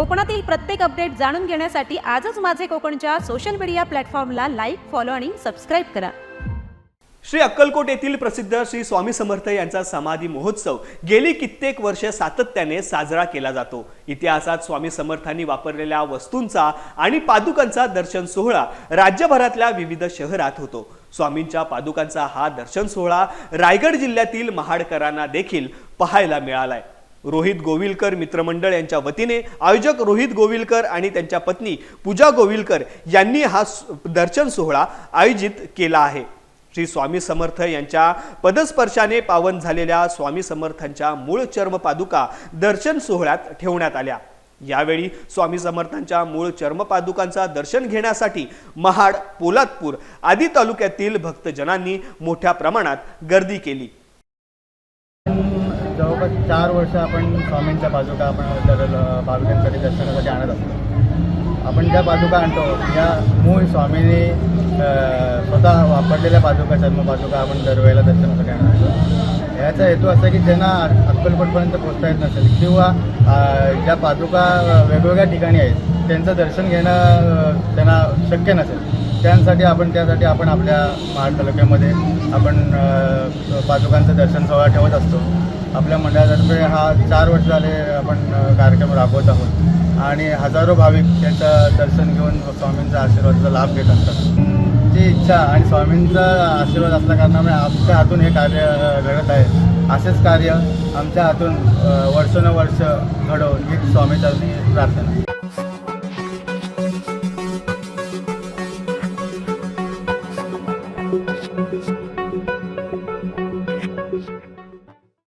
कोकणातील प्रत्येक अपडेट जाणून घेण्यासाठी आजच माझे कोकणच्या सोशल मीडिया प्लॅटफॉर्मला लाईक फॉलो आणि सबस्क्राईब करा. श्री अक्कलकोट येथील प्रसिद्ध श्री स्वामी समर्थ यांचा समाधी महोत्सव गेली कित्येक वर्ष सातत्याने साजरा केला जातो. इतिहासात स्वामी समर्थांनी वापरलेल्या वस्तूंचा आणि पादुकांचा दर्शन सोहळा राज्यभरातल्या विविध शहरात होतो. स्वामींच्या पादुकांचा हा दर्शन सोहळा रायगड जिल्ह्यातील महाडकरांना देखील पाहायला मिळालाय. रोहित गोविलकर मित्रमंडळ यांच्या वतीने आयोजक रोहित गोविलकर आणि त्यांच्या पत्नी पूजा गोविलकर यांनी हा दर्शन सोहळा आयोजित केला आहे. श्री स्वामी समर्थ यांच्या पदस्पर्शाने पावन झालेल्या स्वामी समर्थांच्या मूळ चर्मपादुका दर्शन सोहळ्यात ठेवण्यात आल्या. यावेळी स्वामी समर्थांच्या मूळ चर्मपादुकांचा दर्शन घेण्यासाठी महाड पोलादपूर आदी तालुक्यातील भक्तजनांनी मोठ्या प्रमाणात गर्दी केली. जवळपास चार वर्ष आपण स्वामींच्या पादुका आपण तर पालकांसाठी दर्शनासाठी आणत असतो. आपण ज्या पादुका आणतो या मूळ स्वामींनी स्वतः वापरलेल्या पादुका जन्म पादुका आपण दरवेळेला दर्शनासाठी आणत असतो. याचा हेतू असा की ज्यांना अक्कलकोटपर्यंत पोचता येत नसेल किंवा ज्या पादुका वेगवेगळ्या ठिकाणी आहेत त्यांचं दर्शन घेणं त्यांना शक्य नसेल त्यांसाठी आपण त्यासाठी आपण आपल्या महाड तालुक्यामध्ये आपण पादुकांचं दर्शन सोहळा ठेवत असतो. आपल्या मंडळातर्फे हा चार वर्ष झाले आपण कार्यक्रम राबवत आहोत. आणि हजारो भाविक त्यांचं दर्शन घेऊन स्वामींचा आशीर्वादाचा लाभ घेत असतात. जी इच्छा आणि स्वामींचा आशीर्वाद असल्या कारणामुळे आमच्या हातून हे कार्य घडत आहे. असेच कार्य आमच्या हातून वर्षानुवर्ष घडवून ही स्वामीच्या प्रार्थना.